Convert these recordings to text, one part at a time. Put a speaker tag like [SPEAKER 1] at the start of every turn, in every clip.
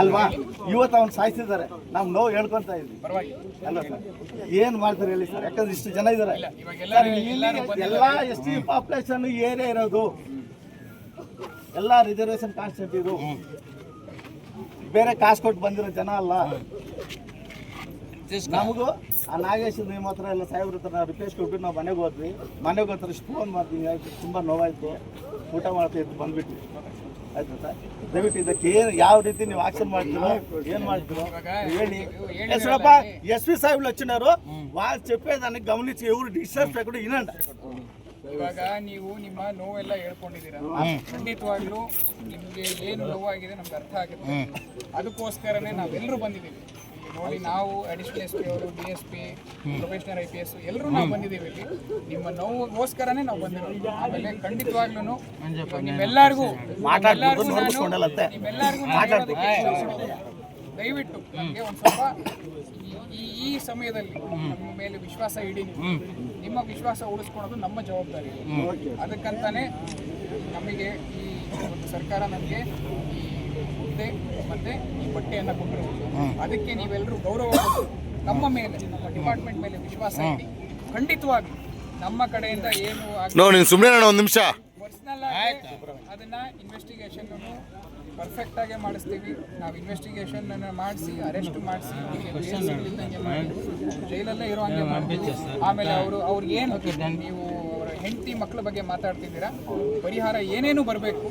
[SPEAKER 1] ಅಲ್ವಾ? ಇವತ್ತು ಅವ್ನು ಸಾಯಿಸಿದ್ದಾರೆ. ನಾವು ನೋವು ಹೇಳ್ಕೊಂತ ಇದ್ವಿ. ಅಲ್ಲ ಸರ್? ಏನ್ ಮಾಡ್ತಾರೆ ಹೇಳಿ ಸರ್? ಯಾಕಂದ್ರೆ ಇಷ್ಟು ಜನ ಇದ್ದಾರೆ. ಎಲ್ಲಾ ಎಸ್ ಟಿ ಪಾಪ್ಯುಲೇಷನ್ ಏರಿಯಾ ಇರೋದು. ಎಲ್ಲ ರಿಸರ್ವೇಶನ್ ಕಾನ್ಸೆಪ್ಟ್ ಇದು. ಬೇರೆ ಕಾಸು ಕೊಟ್ಟು ಬಂದಿರೋ ಜನ ಅಲ್ಲ. ನಮಗೂ ಆ ನಾಗೇಶ್ ನಿಮ್ಮ ಹತ್ರ ಎಲ್ಲ ಸಾಹೇಬ್ರ ಹತ್ರ ನಾವು ರಿಕ್ವೆಸ್ಟ್ ಕೊಟ್ಬಿಟ್ಟು ನಾವು ಮನೆಗೆ ಹೋದ್ವಿ. ಮನೆಗೆ ಹೋಗ್ತಾರೆ ಫೋನ್ ಮಾಡ್ತೀನಿ. ಆಯ್ತು ತುಂಬ ನೋವಾಯ್ತು. ಊಟ ಮಾಡ್ತಾ ಇದ್ದು ಬಂದ್ಬಿಟ್ವಿ. ಆಯ್ತು ಸರ್ ದಯವಿಟ್ಟು ಇದಕ್ಕೆ ಏನು ಯಾವ ರೀತಿ ನೀವು ಆಕ್ಷನ್ ಮಾಡ್ತೀರೋ ಏನು ಮಾಡ್ತೀರೋ ಹೇಳಿ ఎసుడప్ప ఎస్పీ సాహెబ్ వచ్చినారు వాళ్ళు చెప్పేదాన్ని గమనించి ఎవరు డిస్టర్బ్ వినండి
[SPEAKER 2] ಇವಾಗ ನೀವು ನಿಮ್ಮ ನೋವೆಲ್ಲ ಹೇಳ್ಕೊಂಡಿದ್ದೀರಾ ಖಂಡಿತವಾಗ್ಲೂ ನಿಮ್ಗೆ ಏನು ನೋವಾಗಿದೆ ನಮ್ಗೆ ಅರ್ಥ ಆಗುತ್ತೆ ಅದಕ್ಕೋಸ್ಕರನೇ ನಾವೆಲ್ಲರೂ ಬಂದಿದ್ದೀವಿ ಇಲ್ಲಿ ನೋಡಿ ನಾವು ಅಡಿಷನಲ್ ಎಸ್ ಪಿ ಅವರು D S P professional I P S ಎಲ್ಲರೂ ನಾವು ಬಂದಿದ್ದೀವಿ ಇಲ್ಲಿ. ನಿಮ್ಮ ನೋವುಗೋಸ್ಕರನೇ ನಾವು ಬಂದಿರೋದು. ಆಮೇಲೆ ಖಂಡಿತವಾಗ್ಲೂ ನಿಮ್ಮೆಲ್ಲರಿಗೂ
[SPEAKER 1] ಎಲ್ಲಾರ್ಗೂ.
[SPEAKER 2] ನಿಮ್ಮೆಲ್ಲರಿಗೂ ದಯವಿಟ್ಟು ನಮಗೆ ಒಂದು ಸ್ವಲ್ಪ ಈ- ಈ ಈ ಸಮಯದಲ್ಲಿ ನಮ್ಮ ಮೇಲೆ ವಿಶ್ವಾಸ ಇಡಿ ನಿಮ್ಮ ವಿಶ್ವಾಸ ಉಳಿಸ್ಕೊಳೋದು ನಮ್ಮ ಜವಾಬ್ದಾರಿ. ಅದಕ್ಕಂತಾನೆ ನಮಗೆ ಈ ಒಂದು ಸರ್ಕಾರ ನಮಗೆ ಈ ಹುದ್ದೆ ಕೊಟ್ಟರು ಬಟ್ಟೆಯನ್ನು ಕೊಟ್ಟಿರೋದು ಅದಕ್ಕೆ ನೀವೆಲ್ಲರೂ ಗೌರವ ನಮ್ಮ ಮೇಲೆ ನಮ್ಮ ಡಿಪಾರ್ಟ್ಮೆಂಟ್ ಮೇಲೆ ವಿಶ್ವಾಸ ಇಡಿ. ಖಂಡಿತವಾಗಿ ನಮ್ಮ ಕಡೆಯಿಂದ ಏನು
[SPEAKER 3] ನೋ ನೀನು ಸುಮ್ಮನೆ ಒಂದು ನಿಮಿಷ.
[SPEAKER 2] ಪರ್ಸನಲ್ ಆಗಿ ಅದನ್ನ ಇನ್ವೆಸ್ಟಿಗೇಷನ್ ಪರ್ಫೆಕ್ಟ್ ಆಗಿ ಮಾಡಿಸ್ತೀವಿ. ನಾವು ಇನ್ವೆಸ್ಟಿಗೇಷನ್ ಮಾಡಿಸಿ ಅರೆಸ್ಟ್ ಮಾಡಿಸಿ ಜೈಲಲ್ಲೇ ಇರೋ ಹಂಗೆ ಮಾಡ್ತೀವಿ. ಆಮೇಲೆ ಅವರು ಅವ್ರಿಗೆ ಏನು ನೀವು ಹೆಂಡತಿ ಮಕ್ಕಳ ಬಗ್ಗೆ ಮಾತಾಡ್ತಿದ್ದೀರಾ? ಪರಿಹಾರ ಏನೇನು ಬರಬೇಕು?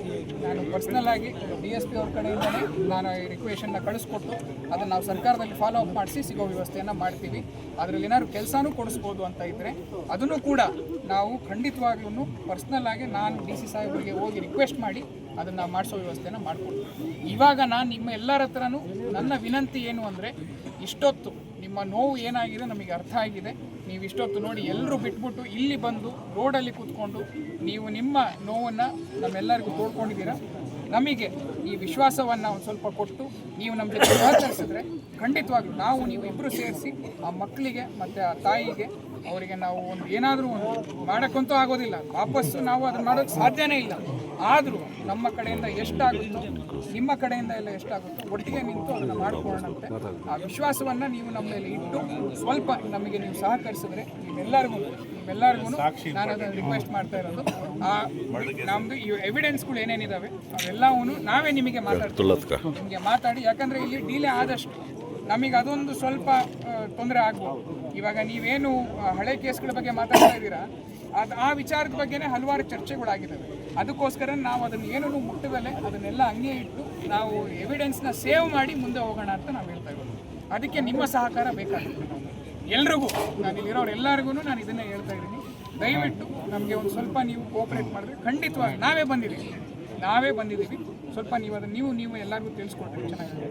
[SPEAKER 2] ನಾನು ಪರ್ಸನಲ್ ಆಗಿ ಡಿ ಎಸ್ ಪಿ ಅವ್ರ ಕಡೆಯಿಂದಲೇ ನಾನು ಈ ರಿಕ್ವೆಷನ್ನ ಕಳಿಸ್ಕೊಟ್ಟು ಅದನ್ನು ನಾವು ಸರ್ಕಾರದಲ್ಲಿ ಫಾಲೋ ಅಪ್ ಮಾಡಿಸಿ ಸಿಗೋ ವ್ಯವಸ್ಥೆಯನ್ನು ಮಾಡ್ತೀವಿ. ಅದರಲ್ಲಿ ಏನಾದ್ರು ಕೆಲಸನೂ ಕೊಡಿಸ್ಬೋದು ಅಂತ ಇದ್ದರೆ ಅದನ್ನು ಕೂಡ ನಾವು ಖಂಡಿತವಾಗ್ಲೂ ಪರ್ಸ್ನಲ್ ಆಗಿ ನಾನು ಡಿ ಸಿ ಸಾಹೇಬರಿಗೆ ಹೋಗಿ ರಿಕ್ವೆಸ್ಟ್ ಮಾಡಿ ಅದನ್ನು ಮಾಡಿಸೋ ವ್ಯವಸ್ಥೆನ ಮಾಡಿಕೊಡ್ತೀನಿ ಇವಾಗ ನಾನು ನಿಮ್ಮ ಎಲ್ಲರ ಹತ್ರನೂ ನನ್ನ ವಿನಂತಿ ಏನು ಅಂದರೆ, ಇಷ್ಟೊತ್ತು ನಿಮ್ಮ ನೋವು ಏನಾಗಿದೆ ನಮಗೆ ಅರ್ಥ ಆಗಿದೆ. ನೀವು ಇಷ್ಟೊತ್ತು ನೋಡಿ ಎಲ್ಲರೂ ಬಿಟ್ಬಿಟ್ಟು ಇಲ್ಲಿ ಬಂದು ರೋಡಲ್ಲಿ ಕೂತ್ಕೊಂಡು ನೀವು ನಿಮ್ಮ ನೋವನ್ನು ನಮ್ಮೆಲ್ಲರಿಗೂ ತೋಡ್ಕೊಂಡಿದ್ದೀರಾ ನಮಗೆ ಈ ವಿಶ್ವಾಸವನ್ನು ಒಂದು ಸ್ವಲ್ಪ ಕೊಟ್ಟು ನೀವು ನಮ್ಮ ಜೊತೆ ಸಹಕರಿಸಿದ್ರೆ ಖಂಡಿತವಾಗ್ಲೂ ನಾವು ನೀವು ಇಬ್ಬರು ಸೇರಿಸಿ ಆ ಮಕ್ಕಳಿಗೆ ಮತ್ತು ಆ ತಾಯಿಗೆ ಅವರಿಗೆ ನಾವು ಒಂದು ಏನಾದರೂ ಒಂದು ಮಾಡೋಕ್ಕಂತೂ ಆಗೋದಿಲ್ಲ. ವಾಪಸ್ಸು ನಾವು ಅದನ್ನು ಮಾಡೋಕ್ಕೆ ಸಾಧ್ಯನೇ ಇಲ್ಲ. ಆದರೂ ನಮ್ಮ ಕಡೆಯಿಂದ ಎಷ್ಟಾಗುತ್ತೋ ನಿಮ್ಮ ಕಡೆಯಿಂದ ಎಲ್ಲ ಎಷ್ಟಾಗುತ್ತೋ ಒಟ್ಟಿಗೆ ನಿಂತು ಅದನ್ನು ಮಾಡಿಕೊಳ್ಳೋಣಂತೆ. ಆ ವಿಶ್ವಾಸವನ್ನು ನೀವು ನಮ್ಮ ಮೇಲೆ ಇಟ್ಟು ಸ್ವಲ್ಪ ನಮಗೆ ನೀವು ಸಹಕರಿಸಿದ್ರೆ ನಿಮ್ಮೆಲ್ಲರಿಗೂ ನಿಮ್ಮೆಲ್ಲರಿಗೂ ನಾನು ಅದನ್ನು ರಿಕ್ವೆಸ್ಟ್ ಮಾಡ್ತಾ ಇರೋದು. ಆ ನಮ್ಮದು ಈ ಎವಿಡೆನ್ಸ್ಗಳು ಏನೇನಿದಾವೆ ಅವೆಲ್ಲವೂ ನಾವೇ ನಿಮಗೆ ಮಾತಾಡ್ತೀವಿ. ನಿಮಗೆ ಮಾತಾಡಿ ಯಾಕಂದರೆ ಇಲ್ಲಿ ಡೀಲೇ ಆದಷ್ಟು. ನಮಗೆ ಅದೊಂದು ಸ್ವಲ್ಪ ತೊಂದರೆ ಆಗ್ಬೋದು. ಇವಾಗ ನೀವೇನು ಹಳೆ ಕೇಸ್ಗಳ ಬಗ್ಗೆ ಮಾತಾಡ್ತಾ ಇದ್ದೀರಾ? ಅದು, ಆ ವಿಚಾರದ ಬಗ್ಗೆನೇ ಹಲವಾರು ಚರ್ಚೆಗಳಾಗಿದ್ದಾವೆ. ಅದಕ್ಕೋಸ್ಕರ ನಾವು ಅದನ್ನು ಏನೂ ಮುಟ್ಟದಲ್ಲೇ ಅದನ್ನೆಲ್ಲ ಹಂಗೆ ಇಟ್ಟು ನಾವು ಎವಿಡೆನ್ಸ್ನ ಸೇವ್ ಮಾಡಿ ಮುಂದೆ ಹೋಗೋಣ ಅಂತ ನಾವು ಹೇಳ್ತಾ ಇರೋದು. ಅದಕ್ಕೆ ನಿಮ್ಮ ಸಹಕಾರ ಬೇಕಾಗುತ್ತೆ. ಎಲ್ರಿಗೂ ನಾನು ಇಲ್ಲಿರೋರು ಎಲ್ಲರಿಗೂ ನಾನು ಇದನ್ನೇ ಹೇಳ್ತಾ ಇದ್ದೀನಿ. ದಯವಿಟ್ಟು ನಮಗೆ ಒಂದು ಸ್ವಲ್ಪ ನೀವು ಕೋಪರೇಟ್ ಮಾಡಿದ್ರೆ ಖಂಡಿತವಾಗಿ ನಾವೇ ಬಂದಿದ್ದೀವಿ. ನಾವೇ ಬಂದಿದ್ದೀವಿ. ಸ್ವಲ್ಪ ನೀವು ಅದನ್ನ ನೀವು ನೀವು ಎಲ್ಲರಿಗೂ ತಿಳಿಸ್ಕೊಡ್ರಿ ಚೆನ್ನಾಗಿದೆ